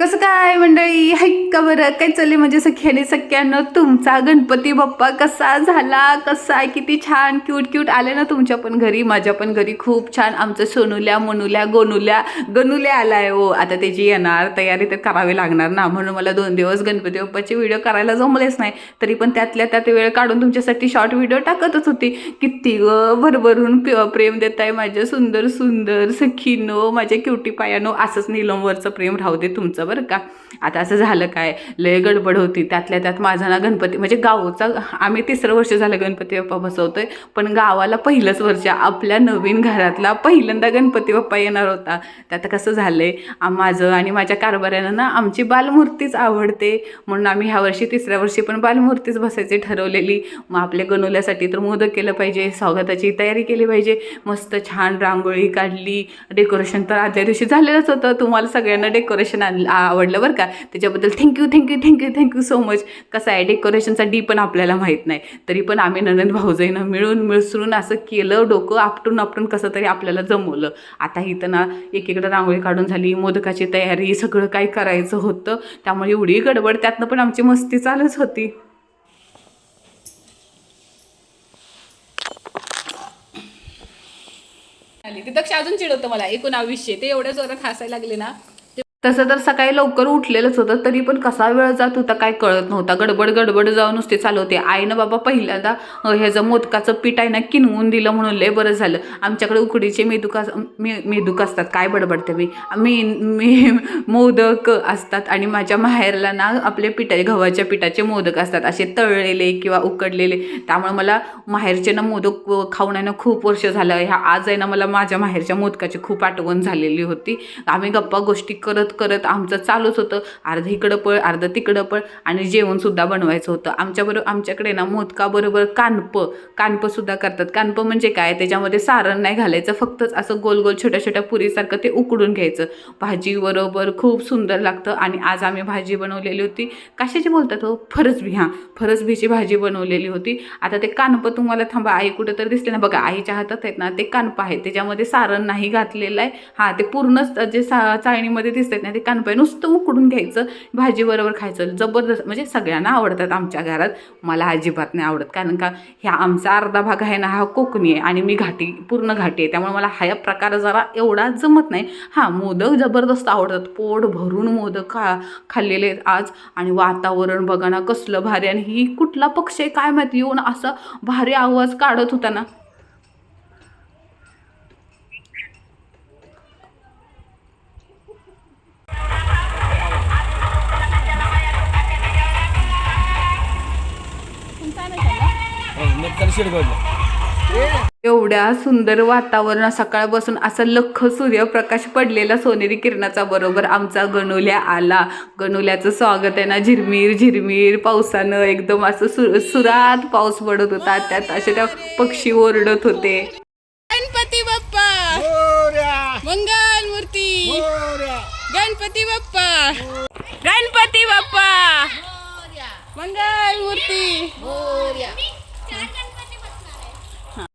कसं काय मंडळी? ऐका बरं? काय चालले म्हणजे सख्याने? सख्यानं तुमचा गणपती बाप्पा कसा झाला? कसा आहे? किती छान क्यूट क्यूट आले ना तुमच्या पण घरी? माझ्या पण घरी खूप छान. आमचं सोनुल्या मनुल्या गोनुल्या गनुल्या आहे हो. आता त्याची येणार तयारी तर करावी लागणार ना. म्हणून मला दोन दिवस गणपती बाप्पाचे व्हिडिओ करायला जमलेच नाही. तरी पण त्यातल्या त्यात वेळ काढून तुमच्यासाठी शॉर्ट व्हिडिओ टाकतच होती. किती ग भरभरून प- प्रेम देत आहे माझ्या सुंदर सुंदर सखीनो माझ्या क्युटी पायानो. असंच निलमवरचं प्रेम राहू दे तुमचं. बरं का? आता असं झालं काय? लय गडबड होती. त्यातल्या त्यात माझा ना गणपती म्हणजे गावचा आम्ही तिसरं वर्ष झालं गणपती बाप्पा बसवतोय. पण गावाला पहिलंच वर्ष आपल्या नवीन घरातला पहिल्यांदा गणपती बाप्पा येणार होता. त्यात कसं झालंय? आहे माझं आणि माझ्या कारभाऱ्यानं ना आमची बालमूर्तीच आवडते. म्हणून आम्ही ह्या वर्षी तिसऱ्या वर्षी पण बालमूर्तीच बसायची ठरवलेली. मग आपल्या गणवल्यासाठी तर मोदक केलं पाहिजे स्वागताची तयारी केली पाहिजे. मस्त छान रांगोळी काढली. डेकोरेशन तर आदल्या दिवशी झालेलंच होतं. तुम्हाला सगळ्यांना डेकोरेशन आणलं आवडलं बरं का. त्याच्याबद्दल thank you thank you thank you thank you so much कसं आहे डेकोरेशनचा डी पण आपल्याला माहीत नाही. तरी पण आम्ही ननंद भाऊजाईनं मिळून मिसळून असं केलं डोकं आपटून आपटून कसं तरी आपल्याला जमवलं. आता इथं ना एकीकडं रांगोळी काढून झाली मोदकाची तयारी सगळं काही करायचं होतं त्यामुळे एवढी गडबड त्यातनं पण आमची मस्ती चालूच होती. आली. ती दक्ष अजून चिडवतं मला एकोणावीसशे ते एवढ्या जोरात हसायला लागले ना तसं तर सकाळी लवकर उठलेलंच होतं तरी पण कसा वेळ जात होता काय कळत नव्हता. गडबड गडबड जाऊन नुसते चालवते आईनं बाबा पहिल्यांदा ह्याचं मोदकाचं पीठ आहे ना किनवून दिलं म्हणून लय बरं झालं. आमच्याकडे उकडीचे मेदूक मे मेदूक असतात काय बडबडते मी मी मी मोदक असतात आणि माझ्या माहेरला ना आपले पिठा गव्हाच्या पिठाचे मोदक असतात. असे तळलेले किंवा उकडलेले. त्यामुळे मला माहेरचे ना मोदक खाऊन आहे ना खूप वर्ष झालं. ह्या आज आहे ना मला माझ्या माहेरच्या मोदकाची खूप आठवण झालेली होती. आम्ही गप्पा गोष्टी करत करत आमचं चालूच होतं. अर्ध इकडं पळ अर्ध तिकडं पळ आणि जेवणसुद्धा बनवायचं होतं. आमच्याबरोबर आमच्याकडे ना मोदकाबरोबर कानपं कानपंसुद्धा करतात. कानपं म्हणजे काय? त्याच्यामध्ये सारण नाही घालायचं. फक्तच असं गोल गोल छोट्या छोट्या पुरीसारखं ते उकडून घ्यायचं. भाजीबरोबर खूप सुंदर लागतं आणि आज आम्ही भाजी बनवलेली होती. कशाची बोलतात हो? फरसबी हां फरसबीची भाजी बनवलेली होती. आता ते कानपं तुम्हाला थांबा. आई कुठं तर दिसले ना. बघा आईच्या हातात आहेत ना ते कानपं आहेत त्याच्यामध्ये सारण नाही घातलेलं आहे. हां ते पूर्णच जे सा चाळणीमध्ये दिसतात नाही ते कानपाय नुसतं उकडून घ्यायचं भाजीबरोबर खायचं. जबरदस्त म्हणजे सगळ्यांना आवडतात आमच्या घरात. मला अजिबात नाही आवडत कारण का ह्या आमचा अर्धा भाग आहे ना हा कोकणी आहे आणि मी घाटी पूर्ण घाटी आहे. त्यामुळे मला हा प्रकार जरा एवढा जमत नाही. हां मोदक जबरदस्त आवडतात. पोट भरून मोदक खा खाल्लेले आहेत आज. आणि वातावरण बघा ना कसलं भारी आणि ही कुठला पक्ष आहे काय माहिती? येऊन असा भारी आवाज काढत होता ना. एवढ्या सुंदर वातावरण सकाळपासून असं लख सूर्यप्रकाश पडलेला सोनेरी किरणाचा बरोबर आमचा गणोल्या आला. गणोल्याचं स्वागत आहे ना झिरमीर झिरमीर पावसानं एकदम असं सु सुरात पाऊस पडत होता. त्यात असे त्या पक्षी ओरडत होते. गणपती बाप्पा! मोरया! मंगल मूर्ती! मोरया! गणपती बाप्पा! गणपती बाप्पा! मंगल मूर्ती!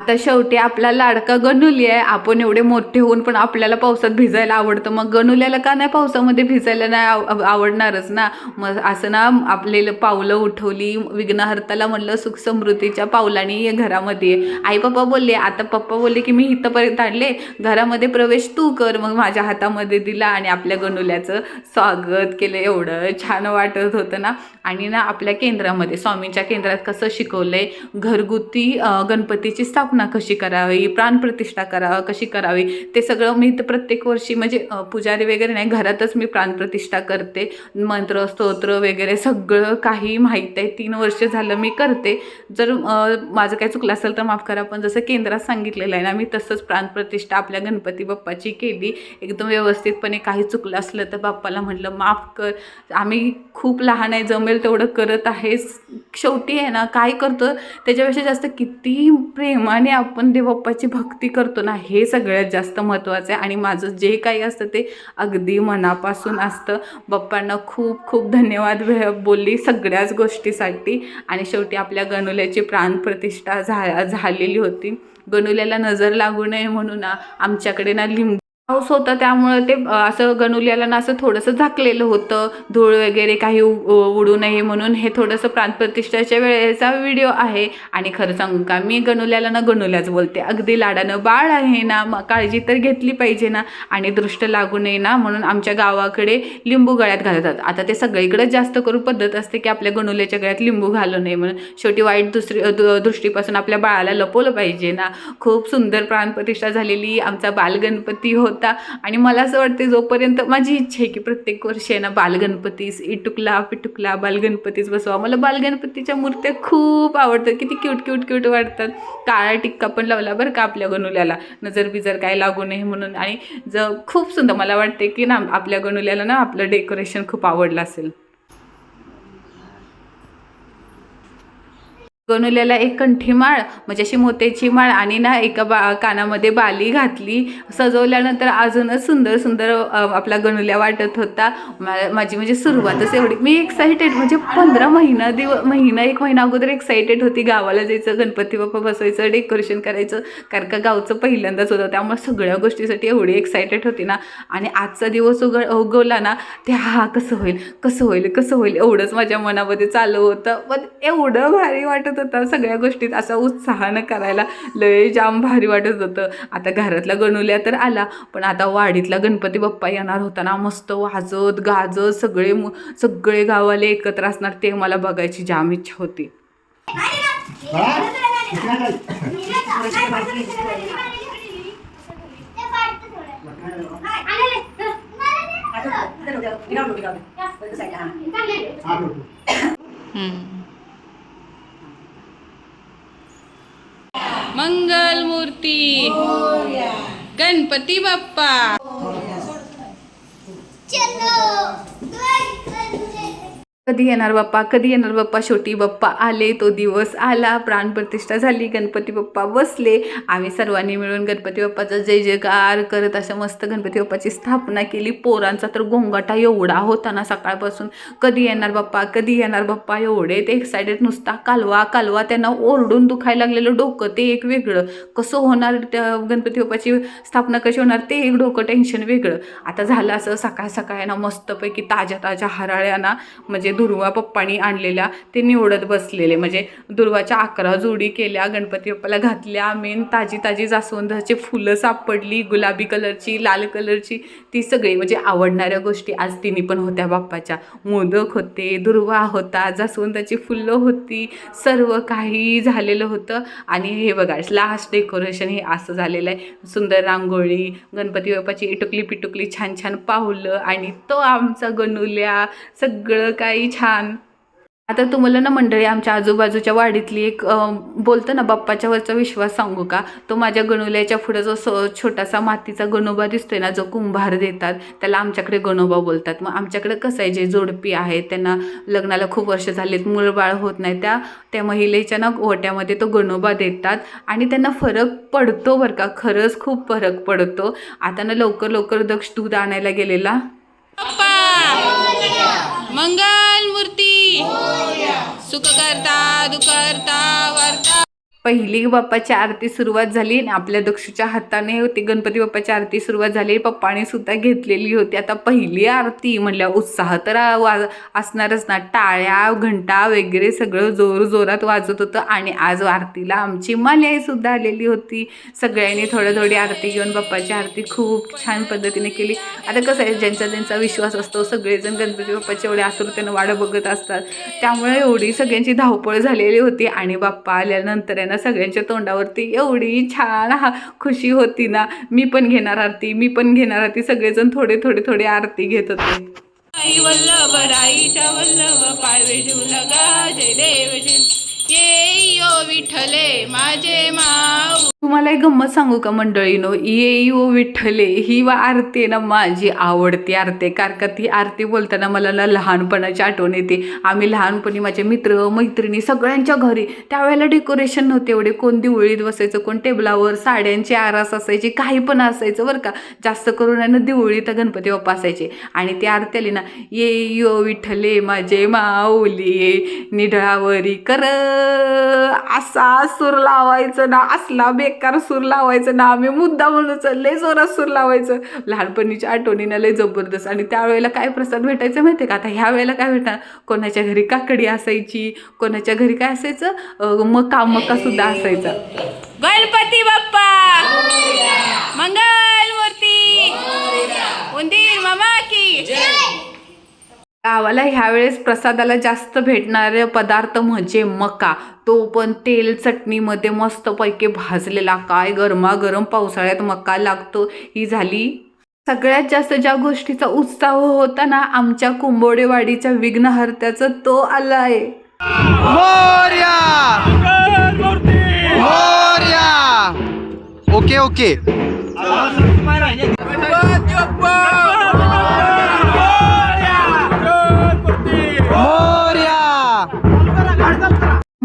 आता शेवटी आपला लाडका गणुली आहे. आपण एवढे मोठे होऊन पण आपल्याला पावसात भिजायला आवडतं. मग गणुल्याला का नाही पावसामध्ये भिजायला नाही आव- आवडणारच ना? मग असं ना आपले पावलं उठवली विघ्नहर्ताला म्हणलं सुख समृद्धीच्या पावलाने ये घरामध्ये. आई पप्पा बोलले आता पप्पा बोलले की मी इथंपर्यंत आणले. घरामध्ये प्रवेश तू कर. मग माझ्या हातामध्ये दिला आणि आपल्या गणुल्याचं स्वागत केलं. एवढं छान वाटत होतं ना? आणि ना आपल्या केंद्रामध्ये स्वामींच्या केंद्रात कसं शिकवलंय घरगुती गणपतीची स्थापना कशी करावी प्राणप्रतिष्ठा करावं कशी करावी ते सगळं मी तर प्रत्येक वर्षी म्हणजे पुजारी वगैरे नाही घरातच मी प्राणप्रतिष्ठा करते. मंत्र स्तोत्र वगैरे सगळं काही माहीत आहे. तीन वर्ष झालं मी करते. जर माझं काही चुकलं असेल तर माफ करा पण जसं केंद्रात सांगितलेलं आहे ना मी तसंच प्राणप्रतिष्ठा आपल्या गणपती बाप्पाची केली. एकदम व्यवस्थितपणे काही चुकलं असलं तर बाप्पाला म्हटलं माफ कर. आम्ही खूप लहान आहे जमेल तेवढं करत आहे शेवटी आहे ना काय करतो त्याच्यापेक्षा जास्त किती प्रेमाने आपण देवप्पाची भक्ती करतो ना हे सगळ्यात जास्त महत्त्वाचं आहे. आणि माझं जे काही असतं ते अगदी मनापासून असतं. बाप्पांना खूप खूप धन्यवाद वे- बोलली सगळ्याच गोष्टीसाठी. आणि शेवटी आपल्या गणुल्याची प्राणप्रतिष्ठा झा झालेली होती. गणुल्याला नजर लागू नये म्हणून आमच्याकडे ना लिंब पाऊस होता त्यामुळं ते असं गणुल्याला ना असं थोडंसं झाकलेलं होतं. धूळ वगैरे काही उ- उडू नये म्हणून हे थोडंसं प्राणप्रतिष्ठाच्या वेळेचा व्हिडिओ आहे. आणि खरं सांगू का मी गणुल्याला ना गणुल्याच बोलते. अगदी लाडानं बाळ आहे ना मग काळजी तर घेतली पाहिजे ना. आणि दृष्ट लागू नये ना म्हणून आमच्या गावाकडे लिंबू गळ्यात घालतात. आता ते सगळीकडेच जास्त करून पद्धत असते की आपल्या गणुल्याच्या गळ्यात लिंबू घालू नये म्हणून. शेवटी वाईट दुसरी दृष्टीपासून आपल्या बाळाला लपवलं पाहिजे ना. खूप सुंदर प्राणप्रतिष्ठा झालेली आमचा बालगणपती होता. होता. आणि मला असं वाटते जोपर्यंत माझी इच्छा आहे की प्रत्येक वर्षी आहे ना बालगणपतीस इटुकला पिटुकला बालगणपतीच बसवा. मला बालगणपतीच्या मूर्त्या खूप आवडतात. किती क्यूट क्यूट क्यूट वाटतात. काळा टिक्का पण लावला बरं का आपल्या गणुल्याला. नजर बिजर काय लागू नये म्हणून. आणि ज खूप सुंदर. मला वाटते की ना आपल्या गणुल्याला ना आपलं डेकोरेशन खूप आवडलं असेल. गणुल्याला एक कंठी माळ म्हणजे अशी मोत्याची माळ आणि ना एका बा कानामध्ये बाली घातली. सजवल्यानंतर अजूनच सुंदर सुंदर आपला गणुल्या वाटत होता. मा- माझी म्हणजे सुरुवातच एवढी. मी एक्सायटेड म्हणजे पंधरा महिना दिव महिना एक महिना अगोदर एक्सायटेड होती. गावाला जायचं गणपती बाप्पा बसवायचं डेकोरेशन करायचं. कारण का गावचं पहिल्यांदाच होतं. त्यामुळे सगळ्या गोष्टीसाठी एवढी एक्सायटेड होती ना. आणि आजचा दिवस उग उगवला ना ते हा कसं होईल कसं होईल कसं होईल एवढंच माझ्या मनामध्ये चालू होतं. पण एवढं भारी वाटत होतं सगळ्या गोष्टीत असा उत्साहानं करायला लय जाम भारी वाटत होतं. आता घरातला गणुल्या तर आला पण आता वाडीतला गणपती बाप्पा येणार होता ना मस्त वाजत गाजत सगळे मु- सगळे गावाले एकत्र असणार ते मला बघायची जाम इच्छा होती. मंगल मूर्ती गणपती बाप्पा। कधी येणार बाप्पा? कधी येणार बाप्पा? शेवटी बाप्पा आले तो दिवस आला प्राणप्रतिष्ठा झाली गणपती बाप्पा बसले. आम्ही सर्वांनी मिळून गणपती बाप्पाचा जय जयकार करत असं मस्त गणपती बाप्पाची स्थापना केली. पोरांचा तर गोंगाटा एवढा होता ना सकाळपासून. कधी येणार बाप्पा? कधी येणार बाप्पा? एवढे ते एक्सायटेड नुसता कालवा कालवा त्यांना ओरडून दुखायला लागलेलं डोकं ते एक वेगळं. कसं होणार त्या गणपती बाप्पाची स्थापना कशी होणार ते एक डोकं टेन्शन वेगळं. आता झालं असं सकाळ सकाळ ना मस्तपैकी ताज्या ताज्या हराळ्यांना म्हणजे दुर्वा पप्पानी आणलेल्या ते निवडत बसलेले. म्हणजे दुर्वाच्या अकरा जोडी केल्या गणपती बाप्पाला घातल्या मेन ताजी ताजी जास्वंदाची फुलं सापडली गुलाबी कलरची लाल कलरची ती सगळी. म्हणजे आवडणाऱ्या गोष्टी आज तिन्ही पण होत्या बाप्पाच्या. मोदक होते दुर्वा होता जास्वंदाची फुलं होती सर्व काही झालेलं होतं. आणि हे बघा लास्ट डेकोरेशन हे असं झालेलं आहे. सुंदर रांगोळी गणपती बाप्पाची इटुकली पिटुकली छान छान पावलं आणि तो आमचा गणुल्या सगळं काही छान. आता तुम्हाला ना मंडळी आमच्या आजूबाजूच्या वाडीतली एक बोलतं ना बाप्पाच्या वरचा विश्वास सांगू का? तो माझ्या गणुल्याच्या पुढे जो स- छोटासा मातीचा गणोबा दिसतोय ना जो कुंभार देतात त्याला आमच्याकडे गणोबा बोलतात. मग आमच्याकडे कसं आहे जे जोडपी आहे त्यांना लग्नाला खूप वर्ष झालेत मुळबाळ होत नाही त्या त्या महिलेच्या ना ओट्यामध्ये तो गणोबा देतात आणि त्यांना फरक पडतो बरं का? खरंच खूप फरक पडतो. आता ना लवकर लवकर दक्ष दूध आणायला गेलेला. बाप्पा! मंगल! मूर्ती. सुख करता दुखरता वर्ता. पहिली बाप्पाची आरती सुरुवात झाली आणि आपल्या दक्षूच्या हाताने होती. गणपती बाप्पाची आरती सुरुवात झाली. पप्पाने सुद्धा घेतलेली होती. आता पहिली आरती म्हणल्या उत्साह तर वा असणारच ना. टाळ्या घंटा वगैरे सगळं जोर जोरात वाजत होतं आणि आज आरतीला आमची माल्याई सुद्धा आलेली होती. सगळ्यांनी थोडं थोडी आरती घेऊन बाप्पाची आरती खूप छान पद्धतीने केली. आता कसं आहे ज्यांचा ज्यांचा विश्वास असतो सगळेजण गणपती बाप्पाच्या एवढ्या आतुरतेनं वाट बघत असतात. त्यामुळे एवढी सगळ्यांची धावपळ झालेली होती आणि बाप्पा आल्यानंतर आहे ना सगळ्यांच्या तोंडावरती एवढी छान हा खुशी होती ना. मी पण घेणार आरती मी पण घेणार आरती. सगळेजण थोडे थोडे थोडे आरती घेत होते. आई वल्लभ राईच्या वल्लभ पायवे लगा जय देव ये यो विठले माझे माऊ. तुम्हाला एक गंमत सांगू का मंडळीनो? ये ओ विठ्ठले ही वा आरती आहे ना माझी आवडती आरती. आहे. कारण का ती आरती बोलताना मला ना लहानपणाची आठवण येते. आम्ही लहानपणी माझे मित्र मैत्रिणी सगळ्यांच्या घरी त्यावेळेला डेकोरेशन नव्हते एवढे. कोण दिवळीत बसायचं कोण टेबलावर साड्यांची आरास असायची काही पण असायचं बरं का. जास्त करून आहे ना दिवळीत गणपती बाप्पा असायचे. आणि ती आरती आली ना ये यो विठ्ठले माझे माऊली निढळावरी कर. असा सूर लावायचं ना असला बे बेकार सूर लावायचं ना आम्ही मुद्दा म्हणून लय जोरात सूर लावायचं. लहानपणीच्या आठवणीनं लय जबरदस्त. आणि त्यावेळेला काय प्रसाद भेटायचं माहिती आहे का? आता ह्या वेळेला काय भेटणार? कोणाच्या घरी काकडी असायची कोणाच्या घरी काय असायचं? मका मका सुद्धा असायचा. गणपती बाप्पा! मंगल मूर्ती उंदीर मामा की! गावाला ह्यावेळेस प्रसादाला जास्त भेटणारे पदार्थ म्हणजे मका. तो पण तेल चटणीमध्ये मस्तपैकी भाजलेला. काय गरमागरम पावसाळ्यात मका लागतो ही झाली. सगळ्यात जास्त ज्या गोष्टीचा उत्साह होता ना आमच्या कुंबोडेवाडीच्या विघ्नहर्त्याचं तो आलाय. मोर्या! Okay okay.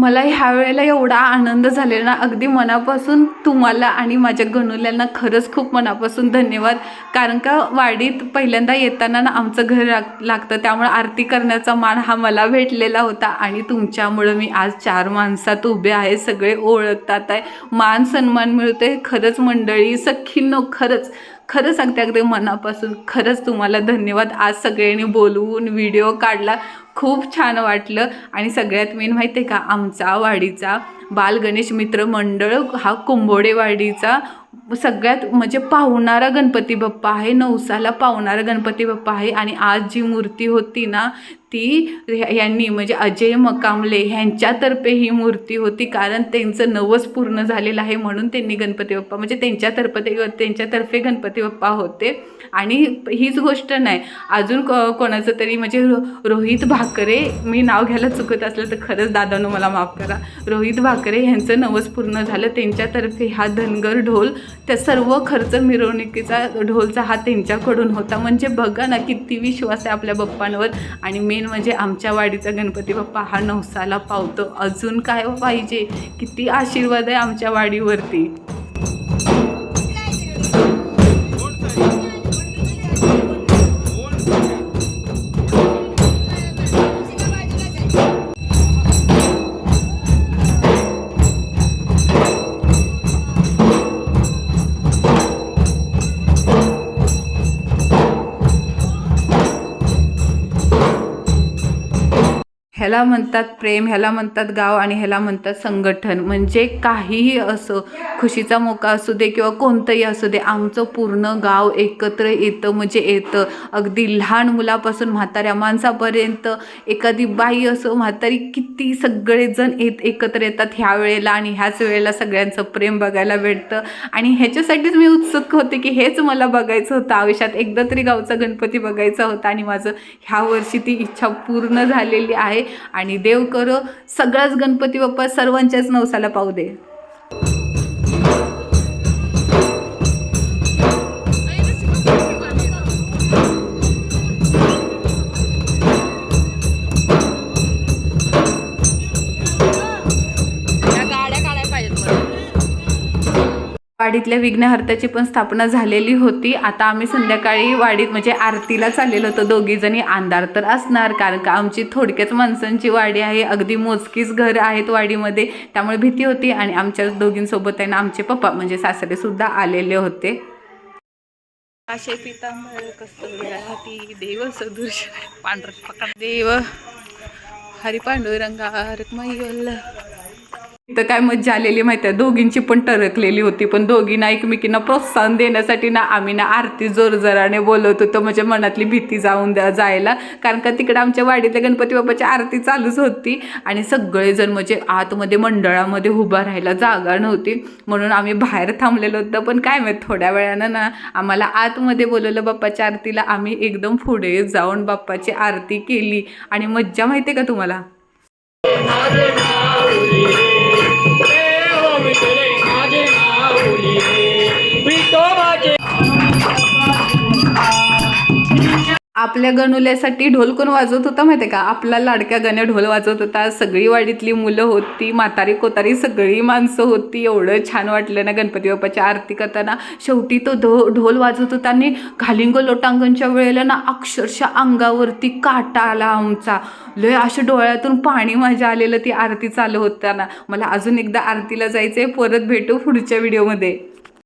मला ह्या वेळेला एवढा आनंद झालेला ना अगदी मनापासून तुम्हाला आणि माझ्या गणुल्यांना खरंच खूप मनापासून धन्यवाद. कारण का वाडीत पहिल्यांदा येताना ना आमचं घर लाग लागतं त्यामुळे आरती करण्याचा मान हा मला भेटलेला होता. आणि तुमच्यामुळं मी आज चार माणसात उभे आहे सगळे ओळखतात आहे. मान सन्मान मिळतोय खरंच मंडळी सखींनो खरंच. खरं सांगते अगदी मनापासून खरंच तुम्हाला धन्यवाद. आज सगळ्यांनी बोलवून व्हिडिओ काढला. खूप छान वाटलं. आणि सगळ्यात मेन माहिती आहे का आमचा वाडीचा बाल गणेश मित्र मंडळ हा कुंभोडेवाडीचा सगळ्यात म्हणजे पावणारा गणपती बाप्पा आहे. नवसाला पावणारा गणपती बाप्पा आहे. आणि आज जी मूर्ती होती ना ती यांनी म्हणजे अजय मकामले ह्यांच्यातर्फे ही मूर्ती होती. कारण त्यांचं नवस पूर्ण झालेलं आहे म्हणून त्यांनी गणपती बाप्पा म्हणजे त्यांच्यातर्फे ते त्यांच्यातर्फे गणपती बाप्पा होते. आणि हीच गोष्ट नाही. अजून क कोणाचं तरी म्हणजे रो रोहित भाकरे मी नाव घ्यायला चुकत असलं तर खरंच दादानं मला माफ करा. रोहित ठाकरे यांचं नवस पूर्ण झालं त्यांच्यातर्फे हा धनगर ढोल त्या सर्व खर्च मिरवणुकीचा ढोलचा हा त्यांच्याकडून होता. म्हणजे बघा ना किती विश्वास आहे आपल्या बाप्पांवर. आणि मेन म्हणजे आमच्या वाडीचा गणपती बाप्पा हा नवसाला पावतो. अजून काय पाहिजे? किती आशीर्वाद आहे आमच्या वाडीवरती. ह्याला म्हणतात प्रेम ह्याला म्हणतात गाव आणि ह्याला म्हणतात संघटन म्हणजे काहीही असो खुशीचा मोका असू दे किंवा कोणतंही असू दे आमचं पूर्ण गाव एकत्र येतं म्हणजे येतं. अगदी लहान मुलापासून म्हाताऱ्या माणसापर्यंत एखादी बाई असो म्हातारी किती सगळेजण येत एकत्र येतात ह्या वेळेला आणि ह्याच वेळेला सगळ्यांचं प्रेम बघायला भेटतं. आणि ह्याच्यासाठीच मी उत्सुक होते की हेच मला बघायचं होतं. आयुष्यात एकदा तरी गावचा गणपती बघायचा होता आणि माझं ह्या वर्षी ती इच्छा पूर्ण झालेली आहे. आणि देव करो सगळाच गणपती बाप्पा सर्वांच्याच नवसाला पाहू दे. वाडीतल्या विघ्नहर्त्याची पण स्थापना झालेली होती. आता आम्ही संध्याकाळी वाडीत म्हणजे आरतीला चाललेलो होतो. दोघी जणी अंधार तर असणार कारण का आमची थोडक्याच माणसांची वाडी आहे. अगदी मोजकीच घर आहेत वाडीमध्ये. त्यामुळे भीती होती आणि आमच्या दोघींसोबत आहे ना आमचे पप्पा म्हणजे सासरे सुद्धा आलेले होते. असे पितांबर कस्तुरी देव सदृश पांढर देव. हरी पांडुरंगारक तर काय मज्जा आलेली माहिती आहे? दोघींची पण टरकलेली होती पण दोघींना एकमेकींना प्रोत्साहन देण्यासाठी ना आम्ही ना आरती जोरजोराने बोलत होतो. म्हणजे मनातली भीती जाऊन द्या जायला. कारण का तिकडे आमच्या वाडीतल्या गणपती बाप्पाची आरती चालूच होती. आणि सगळेजण म्हणजे आतमध्ये मंडळामध्ये उभा राहायला जागा नव्हती. म्हणून आम्ही बाहेर थांबलेलो होतं. पण काय माहीत थोड्या वेळानं ना आम्हाला आतमध्ये बोलवलं बाप्पाच्या आरतीला. आम्ही एकदम पुढे जाऊन बाप्पाची आरती केली. आणि मज्जा माहिती आहे का तुम्हाला? आपल्या गणुल्यासाठी ढोल कोण वाजवत होता माहिती आहे का? आपला लाडक्या गण्या ढोल वाजवत होता. सगळी वाडीतली मुलं होती म्हातारी कोतारी सगळी माणसं होती. एवढं छान वाटलं ना गणपती बाप्पाची आरती करताना. शेवटी तो ढो ढोल वाजवत होता आणि घालिंग लोटांगणच्या वेळेला ना अक्षरशः अंगावरती काटा आला आमचा. लय अशा डोळ्यातून पाणी माझ्या आलेलं ती आरती चालू होताना. मला अजून एकदा आरतीला जायचं आहे परत भेटू पुढच्या व्हिडिओमध्ये